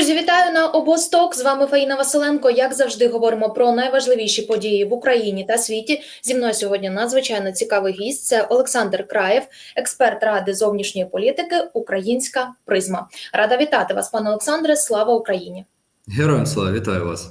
Друзі, вітаю на обосток. З вами Фаїна Василенко. Як завжди, говоримо про найважливіші події в Україні та світі. Зі мною сьогодні надзвичайно цікавий гість. Це Олександр Краєв, експерт ради зовнішньої політики, Українська призма. Рада вітати вас, пане Олександре. Слава Україні! Героям слава, вітаю вас.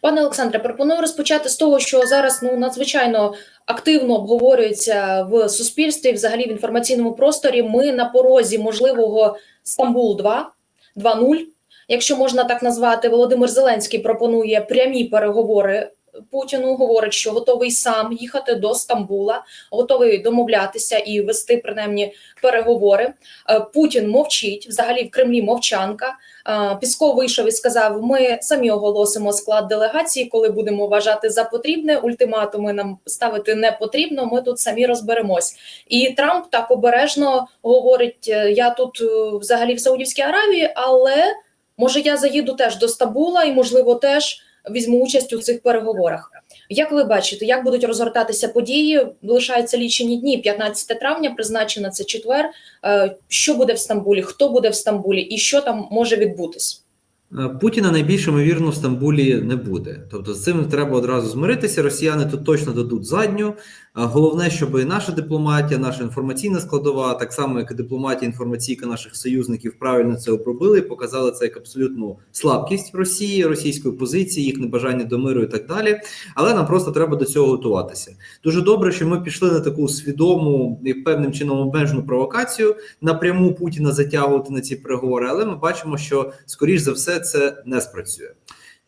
Пане Олександре, пропоную розпочати з того, що зараз ну надзвичайно активно обговорюється в суспільстві, взагалі в інформаційному просторі. Ми на порозі можливого Стамбул 2 2.0, якщо можна так назвати. Володимир Зеленський пропонує прямі переговори. Путіну говорить, що готовий сам їхати до Стамбула, готовий домовлятися і вести принаймні переговори. Е, Путін мовчить взагалі в Кремлі мовчанка. Е, Пісков вийшов і сказав: Ми самі оголосимо склад делегації, коли будемо вважати за потрібне. Ультиматуми нам ставити не потрібно. Ми тут самі розберемось. І Трамп так обережно говорить: е, я тут взагалі в Саудівській Аравії, але може я заїду теж до Стамбула і, можливо, теж візьму участь у цих переговорах. Як ви бачите, як будуть розгортатися події? Лишаються лічені дні. 15 травня призначена це четвер. Е, Що буде в Стамбулі? Хто буде в Стамбулі, і що там може відбутись? Е, Путіна найбільш ймовірно в Стамбулі не буде. Тобто з цим треба одразу змиритися. Росіяни тут точно дадуть задню. Головне, щоб і наша дипломатія, наша інформаційна складова, так само як і дипломатія, інформаційка наших союзників, правильно це опробили, показали це як абсолютну слабкість Росії, російської позиції, їх небажання до миру і так далі. Але нам просто треба до цього готуватися. Дуже добре, що ми пішли на таку свідому і певним чином обмежену провокацію напряму Путіна затягувати на ці переговори. Але ми бачимо, що скоріш за все це не спрацює.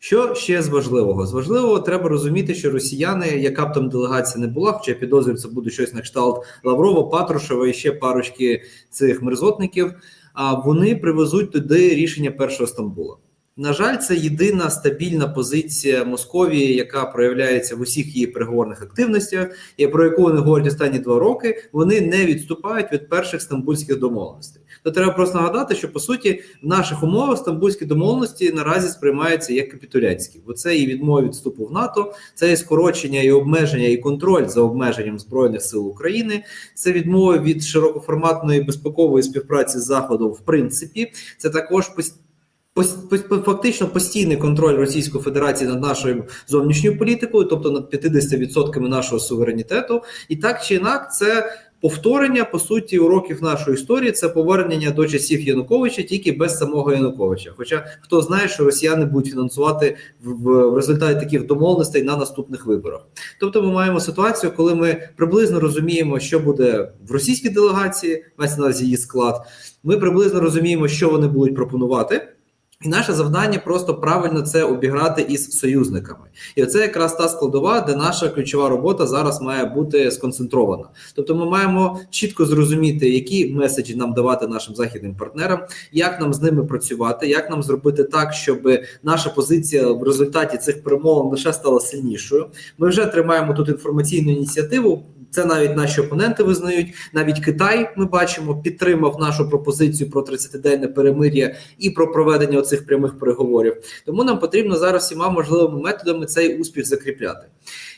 Що ще з важливого? З важливого треба розуміти, що росіяни, яка б там делегація не була, хоча я підозрюю, це буде щось на кшталт Лаврова, Патрушева і ще парочки цих мерзотників. А вони привезуть туди рішення першого Стамбула. На жаль, це єдина стабільна позиція Московії, яка проявляється в усіх її переговорних активностях, і про яку вони говорять останні два роки. Вони не відступають від перших стамбульських домовленостей. То треба просто нагадати, що по суті в наших умовах стамбульські домовленості наразі сприймаються як капітулянські, бо це і відмова від вступу в НАТО, це і скорочення, і обмеження, і контроль за обмеженням збройних сил України. Це відмова від широкоформатної безпекової співпраці з заходом. В принципі, це також Фактично постійний контроль Російської Федерації над нашою зовнішньою політикою, тобто над 50% нашого суверенітету, і так чи інак, це повторення по суті уроків нашої історії. Це повернення до часів Януковича, тільки без самого Януковича. Хоча хто знає, що росіяни будуть фінансувати в, результаті таких домовленостей на наступних виборах. Тобто, ми маємо ситуацію, коли ми приблизно розуміємо, що буде в російській делегації, мається на увазі її склад. Ми приблизно розуміємо, що вони будуть пропонувати. І наше завдання просто правильно це обіграти із союзниками, і це якраз та складова, де наша ключова робота зараз має бути сконцентрована. Тобто, ми маємо чітко зрозуміти, які меседжі нам давати нашим західним партнерам, як нам з ними працювати, як нам зробити так, щоб наша позиція в результаті цих перемовин лише стала сильнішою. Ми вже тримаємо тут інформаційну ініціативу. Це навіть наші опоненти визнають. Навіть Китай ми бачимо підтримав нашу пропозицію про 30-денне перемир'я і про проведення цих прямих переговорів. Тому нам потрібно зараз всіма можливими методами цей успіх закріпляти.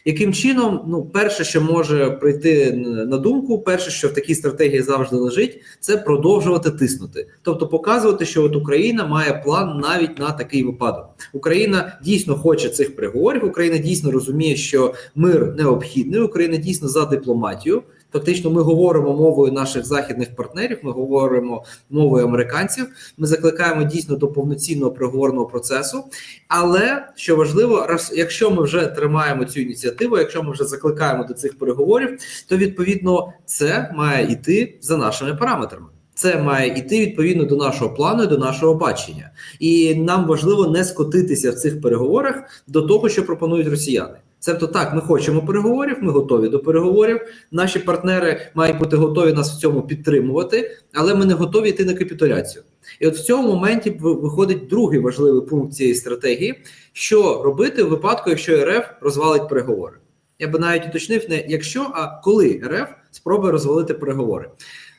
Яким чином, ну, перше, що може прийти на думку, перше, що в такій стратегії завжди лежить, це продовжувати тиснути, тобто показувати, що от Україна має план навіть на такий випадок. Україна дійсно хоче цих переговорів. Україна дійсно розуміє, що мир необхідний. Україна дійсно за дипломатію. Фактично, ми говоримо мовою наших західних партнерів. Ми говоримо мовою американців. Ми закликаємо дійсно до повноцінного переговорного процесу. Але що важливо, раз якщо ми вже тримаємо цю ініціативу, якщо ми вже закликаємо до цих переговорів, то відповідно це має йти за нашими параметрами. Це має йти відповідно до нашого плану, до нашого бачення, і нам важливо не скотитися в цих переговорах до того, що пропонують росіяни. Тобто так, ми хочемо переговорів, ми готові до переговорів. Наші партнери мають бути готові нас в цьому підтримувати, але ми не готові йти на капітуляцію. І от в цьому моменті виходить другий важливий пункт цієї стратегії: що робити в випадку, якщо РФ розвалить переговори. Я би навіть уточнив не якщо, а коли РФ спробує розвалити переговори.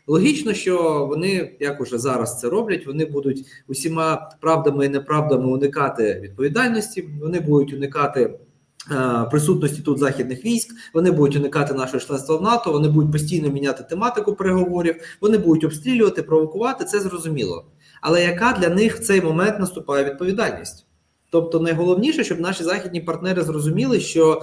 Логічно, що вони як уже зараз це роблять, вони будуть усіма правдами і неправдами уникати відповідальності, вони будуть уникати Присутності тут західних військ, вони будуть уникати нашого членства в НАТО, вони будуть постійно міняти тематику переговорів, вони будуть обстрілювати, провокувати. Це зрозуміло. Але яка для них в цей момент наступає відповідальність? Тобто, найголовніше, щоб наші західні партнери зрозуміли, що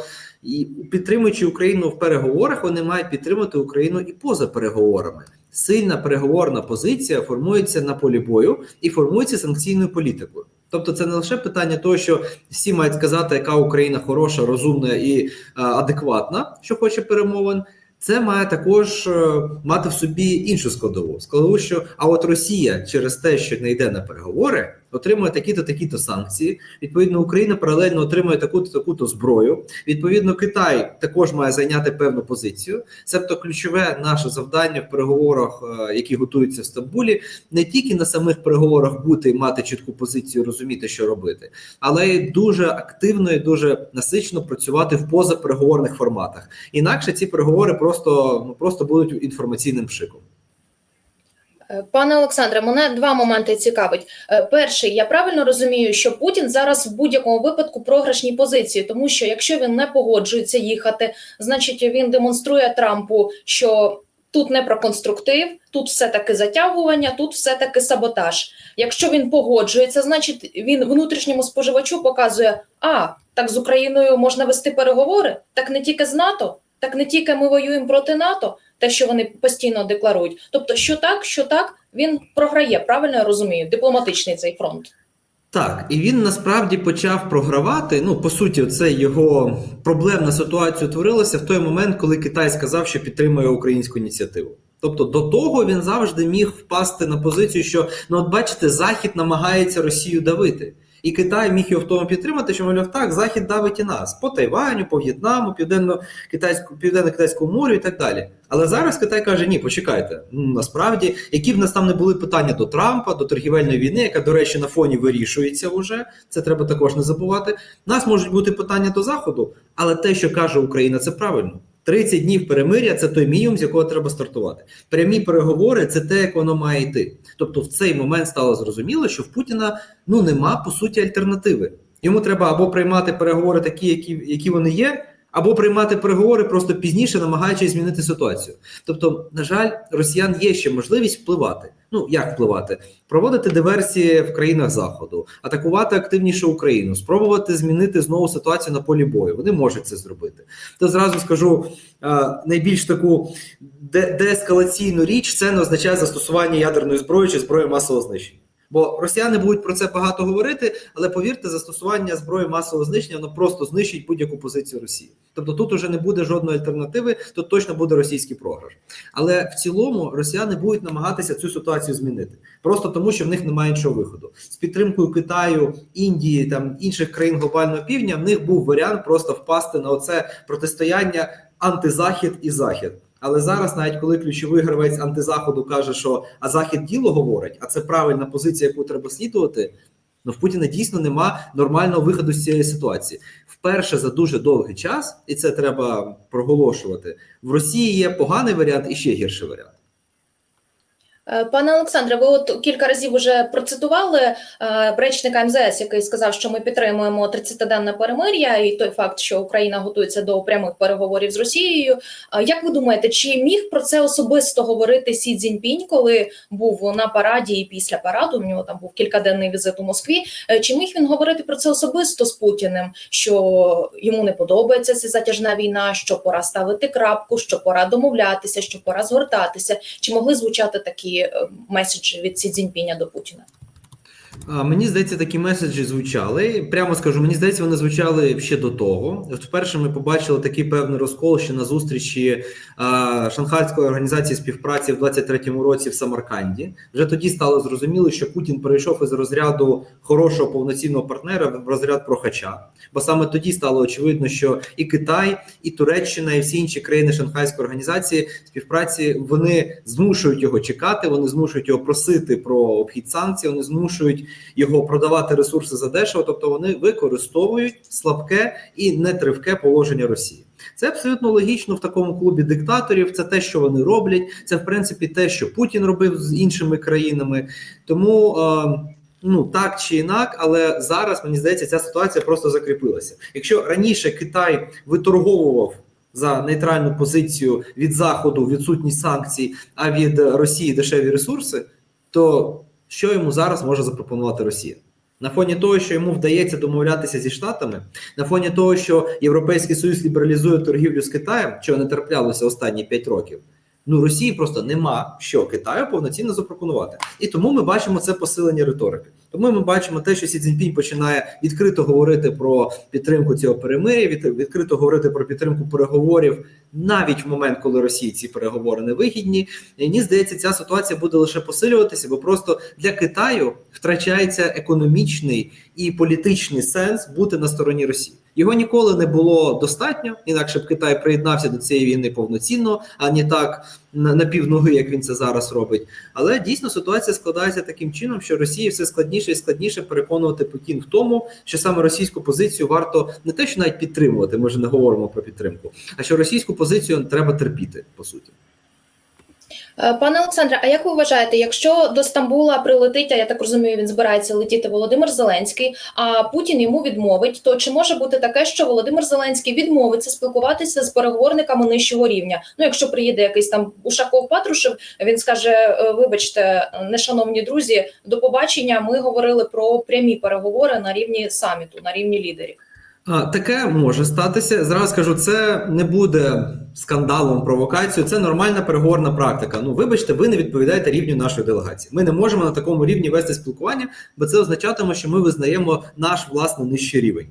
підтримуючи Україну в переговорах, вони мають підтримати Україну і поза переговорами. Сильна переговорна позиція формується на полі бою і формується санкційною політикою. Тобто, це не лише питання того, що всі мають сказати, яка Україна хороша, розумна і а, адекватна, що хоче перемовин. Це має також е, мати в собі іншу складову. Складову, що а от Росія через те, що не йде на переговори, отримує такі-то такі-то санкції. Відповідно, Україна паралельно отримує таку-то таку-то зброю. Відповідно, Китай також має зайняти певну позицію. Себто, ключове наше завдання в переговорах, е, які готуються в Стамбулі, не тільки на самих переговорах бути і мати чітку позицію, розуміти, що робити, але й дуже активно і дуже насичено працювати в позапереговорних форматах. Інакше ці переговори просто ну просто будуть інформаційним пшиком. Е, Пане Олександре, мене два моменти цікавить. Е, Перший, я правильно розумію, що Путін зараз в будь-якому випадку програшній позиції, тому що якщо він не погоджується їхати, значить він демонструє Трампу, що тут не про конструктив, тут все таки затягування, тут все таки саботаж. Якщо він погоджується, значить він внутрішньому споживачу показує: а так з Україною можна вести переговори, так не тільки з НАТО, так не тільки ми воюємо проти НАТО те, що вони постійно декларують. Тобто, що так, що так, він програє. Правильно я розумію, дипломатичний цей фронт. Так, і він насправді почав програвати. Ну, по суті, це його проблемна ситуація утворилася в той момент, коли Китай сказав, що підтримує українську ініціативу. Тобто до того він завжди міг впасти на позицію, що ну, от бачите, Захід намагається Росію давити. І Китай міг його в тому підтримати, що мовляв, так, Захід давить і нас по Тайваню, по В'єтнаму, південно-китайському південно-китайському морю і так далі. Але зараз Китай каже: ні, почекайте. Ну насправді, які б нас там не були питання до Трампа, до торгівельної війни, яка, до речі, на фоні вирішується вже. Це треба також не забувати. Нас можуть бути питання до Заходу, але те, що каже Україна, це правильно. 30 днів перемиря це той мінімум, з якого треба стартувати. Прямі переговори це те, як воно має йти. Тобто, в цей момент стало зрозуміло, що в Путіна ну нема по суті альтернативи. Йому треба або приймати переговори такі, які, які вони є, або приймати переговори просто пізніше, намагаючись змінити ситуацію. Тобто, на жаль, росіян є ще можливість впливати. Ну як впливати? Проводити диверсії в країнах заходу, атакувати активніше Україну, спробувати змінити знову ситуацію на полі бою. Вони можуть це зробити. То зразу скажу найбільш таку деескалаційну річ це не означає застосування ядерної зброї чи зброї масового знищення. Бо росіяни будуть про це багато говорити, але повірте, застосування зброї масового знищення воно просто знищить будь-яку позицію Росії. Тобто тут уже не буде жодної альтернативи, тут точно буде російський програш. Але в цілому росіяни будуть намагатися цю ситуацію змінити, просто тому, що в них немає іншого виходу. З підтримкою Китаю, Індії там інших країн глобального півдня в них був варіант просто впасти на оце протистояння антизахід і захід. Але зараз, навіть коли ключовий гравець антизаходу каже, що а захід діло говорить, а це правильна позиція, яку треба слідувати. Ну в Путіна дійсно нема нормального виходу з цієї ситуації. Вперше за дуже довгий час, і це треба проголошувати. В Росії є поганий варіант і ще гірший варіант. Е, Пане Олександре, ви от кілька разів вже процитували е, речника МЗС, який сказав, що ми підтримуємо 30-денне перемир'я, і той факт, що Україна готується до прямих переговорів з Росією. А Як ви думаєте, чи міг про це особисто говорити Сі Цзіньпінь, коли був на параді і після параду? У нього там був кількаденний візит у Москві. Е, Чи міг він говорити про це особисто з Путіним? Що йому не подобається ця затяжна війна, що пора ставити крапку, що пора домовлятися, що пора згортатися? Чи могли звучати такі е, меседжі від Сі Цзіньпіня до Путіна? Мені здається, такі меседжі звучали. Прямо скажу, мені здається, вони звучали ще до того. Вперше ми побачили такий певний розкол ще на зустрічі Шанхайської організації співпраці в 23-му році в Самарканді. Вже тоді стало зрозуміло, що Путін перейшов із розряду хорошого повноцінного партнера в розряд прохача. Бо саме тоді стало очевидно, що і Китай, і Туреччина, і всі інші країни Шанхайської організації співпраці вони змушують його чекати, вони змушують його просити про обхід санкцій, вони змушують його продавати ресурси за дешево, тобто вони використовують слабке і нетривке положення Росії. Це абсолютно логічно в такому клубі диктаторів. Це те, що вони роблять. Це в принципі те, що Путін робив з іншими країнами. Тому е, Ну так чи інак, але зараз мені здається, ця ситуація просто закріпилася. Якщо раніше Китай виторговував за нейтральну позицію від заходу відсутність санкцій, а від Росії дешеві ресурси, то що йому зараз може запропонувати Росія? На фоні того, що йому вдається домовлятися зі штатами, на фоні того, що Європейський Союз лібералізує торгівлю з Китаєм, що не траплялося останні 5 років. Ну Росії просто нема що Китаю повноцінно запропонувати, і тому ми бачимо це посилення риторики. Тому ми бачимо те, що Сі Цзіньпінь починає відкрито говорити про підтримку цього перемир'я, відкрито говорити про підтримку переговорів навіть в момент, коли Росії ці переговори не вигідні. І мені здається, ця ситуація буде лише посилюватися, бо просто для Китаю втрачається економічний і політичний сенс бути на стороні Росії. Його ніколи не було достатньо, інакше б Китай приєднався до цієї війни повноцінно, а не так на, півноги, як він це зараз робить. Але дійсно ситуація складається таким чином, що Росії все складніше і складніше переконувати Пекін в тому, що саме російську позицію варто не те, що навіть підтримувати. Ми ж не говоримо про підтримку, а що російську позицію треба терпіти по суті. Е, Пане Олександре, а як ви вважаєте, якщо до Стамбула прилетить, а я так розумію, він збирається летіти Володимир Зеленський, а Путін йому відмовить, то чи може бути таке, що Володимир Зеленський відмовиться спілкуватися з переговорниками нижчого рівня? Ну, якщо приїде якийсь там Ушаков Патрушев, він скаже: «Е, Вибачте, нешановні друзі, до побачення. Ми говорили про прямі переговори на рівні саміту, на рівні лідерів. Таке може статися. Зразу скажу, це не буде скандалом, провокацією. Це нормальна переговорна практика. Ну, вибачте, ви не відповідаєте рівню нашої делегації. Ми не можемо на такому рівні вести спілкування, бо це означатиме, що ми визнаємо наш власне нижчий рівень.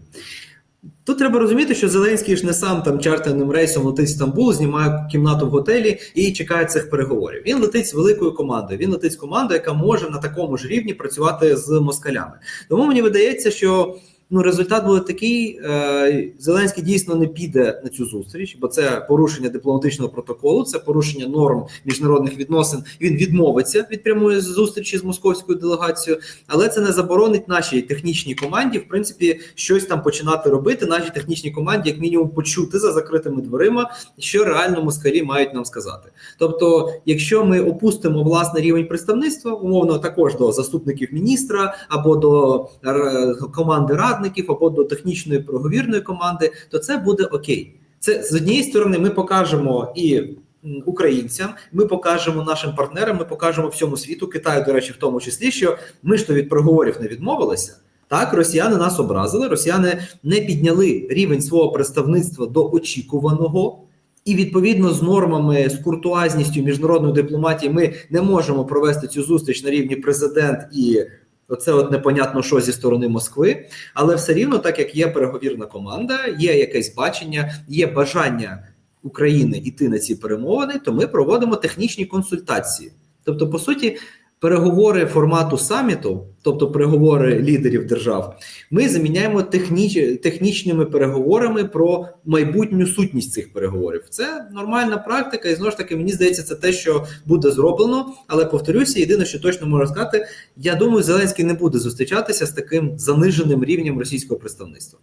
Тут треба розуміти, що Зеленський ж не сам там чартерним рейсом летить в Стамбул, знімає кімнату в готелі і чекає цих переговорів. Він летить з великою командою. Він летить з командою, яка може на такому ж рівні працювати з москалями. Тому мені видається, що ну результат буде такий: е, Зеленський дійсно не піде на цю зустріч, бо це порушення дипломатичного протоколу, це порушення норм міжнародних відносин. Він відмовиться від прямої зустрічі з московською делегацією, але це не заборонить нашій технічній команді, в принципі, щось там починати робити. Нашій технічній команді, як мінімум, почути за закритими дверима, що реально москалі мають нам сказати. Тобто, якщо ми опустимо власне рівень представництва, умовно також до заступників міністра або до е, команди радників, або до технічної проговірної команди, то це буде окей. Це з однієї сторони, ми покажемо і українцям, ми покажемо нашим партнерам, ми покажемо всьому світу, Китаю, до речі, в тому числі, що ми ж то від переговорів не відмовилися. Так, росіяни нас образили, росіяни не підняли рівень свого представництва до очікуваного. І відповідно з нормами, з куртуазністю міжнародної дипломатії, ми не можемо провести цю зустріч на рівні президент і оце от непонятно що зі сторони Москви. Але все рівно, так як є переговірна команда, є якесь бачення, є бажання України йти на ці перемовини, то ми проводимо технічні консультації. Тобто, по суті, переговори формату саміту, тобто переговори лідерів держав, ми заміняємо техніч, технічними переговорами про майбутню сутність цих переговорів. Це нормальна практика, і знову ж таки, мені здається, це те, що буде зроблено. Але повторюся, єдине, що точно можу сказати, я думаю, Зеленський не буде зустрічатися з таким заниженим рівнем російського представництва.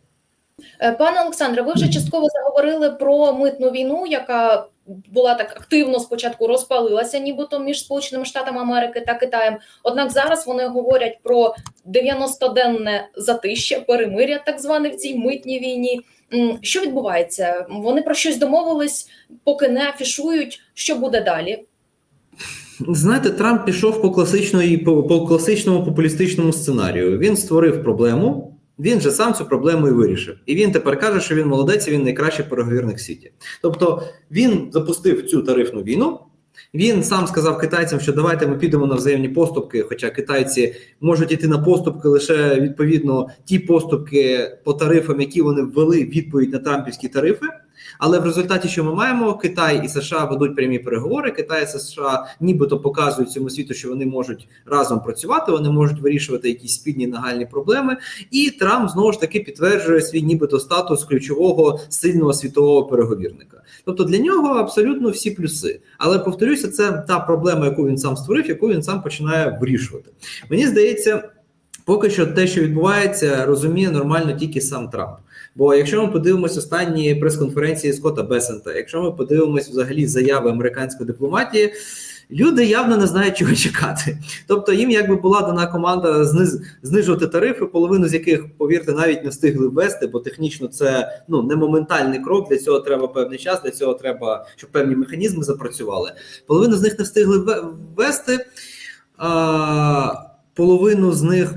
Е, Пане Олександре, ви вже частково заговорили про митну війну, яка була так активно спочатку розпалилася, нібито між Сполученими Штатами Америки та Китаєм. Однак зараз вони говорять про 90-денне затище, перемиря, так зване в цій митній війні. Що відбувається? Вони про щось домовились, поки не афішують. Що буде далі? Знаєте, Трамп пішов по класичної по, по класичному популістичному сценарію. Він створив проблему. Він же сам цю проблему і вирішив. І він тепер каже, що він молодець, і він найкращий переговірник світі. Тобто він запустив цю тарифну війну. Він сам сказав китайцям, що давайте ми підемо на взаємні поступки. Хоча китайці можуть іти на поступки лише відповідно ті поступки по тарифам, які вони ввели відповідь на трампівські тарифи. Але в результаті, що ми маємо, Китай і США ведуть прямі переговори. Китай і США нібито показують цьому світу, що вони можуть разом працювати, вони можуть вирішувати якісь спільні нагальні проблеми. І Трамп знову ж таки підтверджує свій нібито статус ключового сильного світового переговірника. Тобто для нього абсолютно всі плюси. Але повторюся, це та проблема, яку він сам створив, яку він сам починає вирішувати. Мені здається. Поки що те, що відбувається, розуміє нормально тільки сам Трамп. Бо якщо ми подивимося останні прес-конференції Скотта Бесента, якщо ми подивимося взагалі заяви американської дипломатії, люди явно не знають, чого чекати. Тобто їм якби була дана команда зниз, знижувати тарифи, половину з яких, повірте, навіть не встигли ввести, бо технічно це ну не моментальний крок. Для цього треба певний час. Для цього треба, щоб певні механізми запрацювали. Половину з них не встигли ввести, а, половину з них.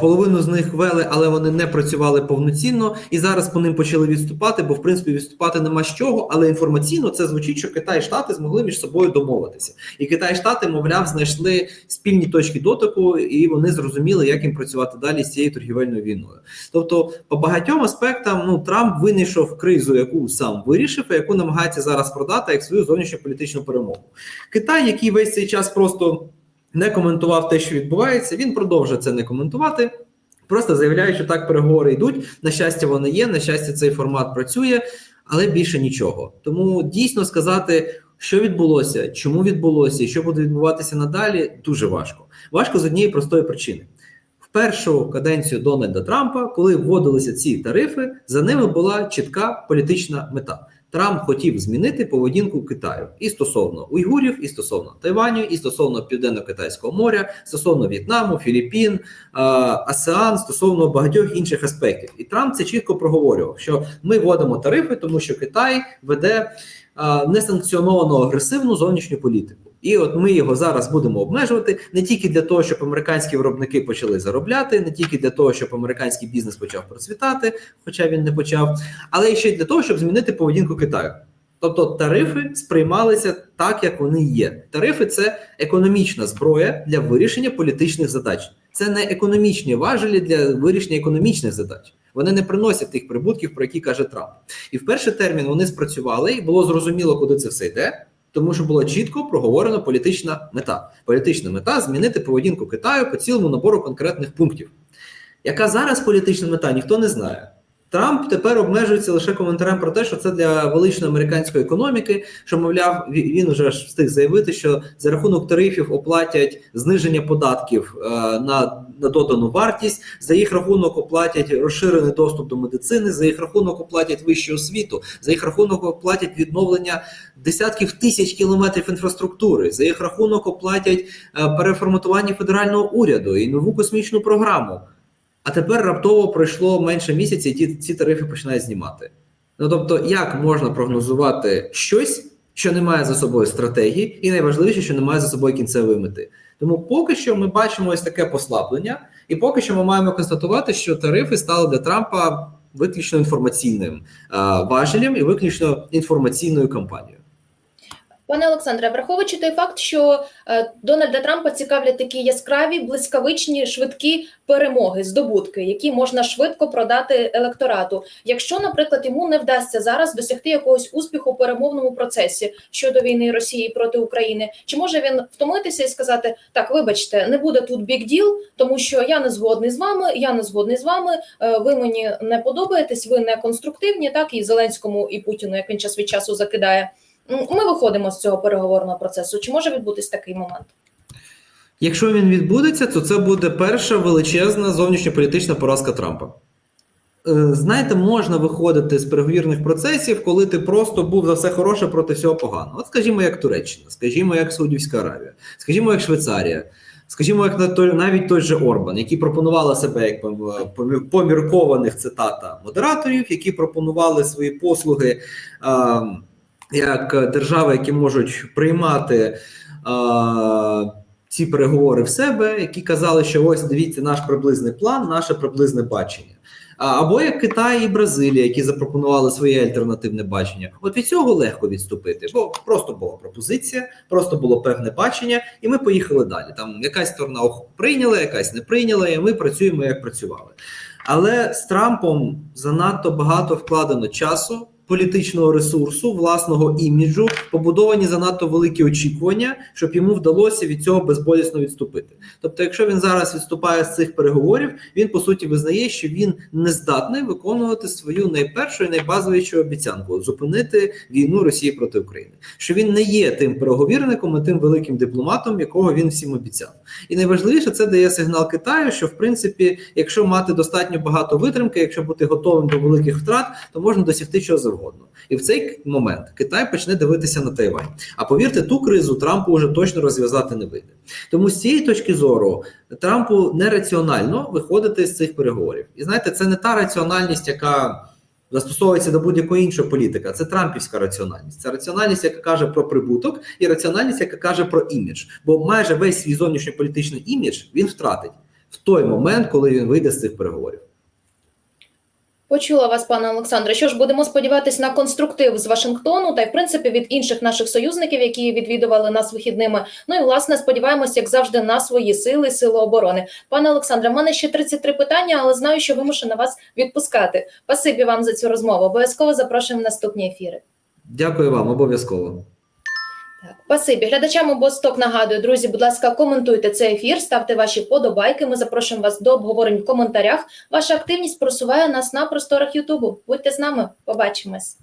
Половину з них вели, але вони не працювали повноцінно, і зараз по ним почали відступати, бо в принципі відступати нема з чого. Але інформаційно це звучить, що Китай і Штати змогли між собою домовитися. І Китай і Штати, мовляв, знайшли спільні точки дотику, і вони зрозуміли, як їм працювати далі з цією торгівельною війною. Тобто, по багатьом аспектам, ну Трамп винайшов кризу, яку сам вирішив, і яку намагається зараз продати як свою зовнішньополітичну перемогу. Китай, який весь цей час просто не коментував те, що відбувається, він продовжує це не коментувати. Просто заявляє, що так переговори йдуть. На щастя, вони є. На щастя, цей формат працює, але більше нічого. Тому дійсно сказати, що відбулося, чому відбулося і що буде відбуватися надалі, дуже важко. Важко з однієї простої причини. В першу каденцію Дональда Трампа, коли вводилися ці тарифи, за ними була чітка політична мета. Трамп хотів змінити поведінку Китаю і стосовно уйгурів, і стосовно Тайваню, і стосовно Південно-Китайського моря, стосовно В'єтнаму, Філіппін, е, АСЕАН, стосовно багатьох інших аспектів. І Трамп це чітко проговорював, що ми вводимо тарифи, тому що Китай веде е, несанкціоновану агресивну зовнішню політику. І от ми його зараз будемо обмежувати не тільки для того, щоб американські виробники почали заробляти, не тільки для того, щоб американський бізнес почав процвітати, хоча він не почав, але ще й для того, щоб змінити поведінку Китаю. Тобто тарифи сприймалися так, як вони є. Тарифи це економічна зброя для вирішення політичних задач. Це не економічні важелі для вирішення економічних задач. Вони не приносять тих прибутків, про які каже Трамп. І в перший термін вони спрацювали, і було зрозуміло, куди це все йде. Тому що була чітко проговорена політична мета. Політична мета змінити поведінку Китаю по цілому набору конкретних пунктів. Яка зараз політична мета, ніхто не знає. Трамп тепер обмежується лише коментарем про те, що це для величної американської економіки. Що мовляв, він уже ж встиг заявити, що за рахунок тарифів оплатять зниження податків е, на, на додану вартість, за їх рахунок оплатять розширений доступ до медицини, за їх рахунок оплатять вищу освіту, за їх рахунок оплатять відновлення десятків тисяч кілометрів інфраструктури, за їх рахунок оплатять е, переформатування федерального уряду і нову космічну програму. А тепер раптово пройшло менше місяця, і ті, ці тарифи починають знімати. Ну тобто, як можна прогнозувати щось, що не має за собою стратегії, і найважливіше, що не має за собою кінцевої мети. Тому поки що ми бачимо ось таке послаблення, і поки що ми маємо констатувати, що тарифи стали для Трампа виключно інформаційним е, важелем і виключно інформаційною кампанією. Пане Олександре, враховуючи той факт, що е, Дональда Трампа цікавлять такі яскраві, блискавичні, швидкі перемоги, здобутки, які можна швидко продати електорату. Якщо, наприклад, йому не вдасться зараз досягти якогось успіху у перемовному процесі щодо війни Росії проти України, чи може він втомитися і сказати: так, вибачте, не буде тут big deal, тому що я не згодний з вами, я не згодний з вами. е, Ви мені не подобаєтесь, ви не конструктивні, так і Зеленському і Путіну, як він час від часу закидає. М, Ми виходимо з цього переговорного процесу. Чи може відбутись такий момент? Якщо він відбудеться, то це буде перша величезна зовнішньополітична поразка Трампа. Е, Знаєте, можна виходити з переговірних процесів, коли ти просто був за все хороше проти всього поганого. От скажімо, як Туреччина, скажімо, як Саудівська Аравія, скажімо, як Швейцарія, скажімо, як навіть той же Орбан, які пропонували себе як поміркованих цитата модераторів, які пропонували свої послуги а, як держави, які можуть приймати. А, ці переговори в себе, які казали, що ось дивіться наш приблизний план, наше приблизне бачення. Або як Китай і Бразилія, які запропонували своє альтернативне бачення. От від цього легко відступити, бо просто була пропозиція, просто було певне бачення, і ми поїхали далі. Там якась сторона прийняла, якась не прийняла, і ми працюємо як працювали. Але з Трампом занадто багато вкладено часу, політичного ресурсу, власного іміджу, побудовані занадто великі очікування, щоб йому вдалося від цього безболісно відступити. Тобто, якщо він зараз відступає з цих переговорів, він по суті визнає, що він не здатний виконувати свою найпершу і найбазовішу обіцянку зупинити війну Росії проти України. Що він не є тим переговірником і тим великим дипломатом, якого він всім обіцяв. І найважливіше це дає сигнал Китаю, що в принципі, якщо мати достатньо багато витримки, якщо бути готовим до великих втрат, то можна досягти чого завгодно. Завгодно. І в цей момент Китай почне дивитися на Тайвань. А повірте, ту кризу Трампу вже точно розв'язати не вийде. Тому з цієї точки зору Трампу нераціонально виходити з цих переговорів. І знаєте, це не та раціональність, яка застосовується до будь-якої іншої політики. Це трампівська раціональність. Це раціональність, яка каже про прибуток, і раціональність, яка каже про імідж. Бо майже весь свій зовнішньополітичний імідж він втратить в той момент, коли він вийде з цих переговорів. Почула вас, пане Олександре. Що ж, будемо сподіватись на конструктив з Вашингтону та й в принципі від інших наших союзників, які відвідували нас вихідними. Ну і власне сподіваємось, як завжди, на свої сили, сили оборони. Пане Олександре, в мене ще 33 питання, але знаю, що вимушена вас відпускати. Спасибі вам за цю розмову. Обов'язково запрошуємо в наступні ефіри. Дякую вам, обов'язково. Так, спасибі. Глядачам обосток нагадую, друзі, будь ласка, коментуйте цей ефір, ставте ваші подобайки. Ми запрошуємо вас до обговорень в коментарях. Ваша активність просуває нас на просторах Ютубу. Будьте з нами, побачимось.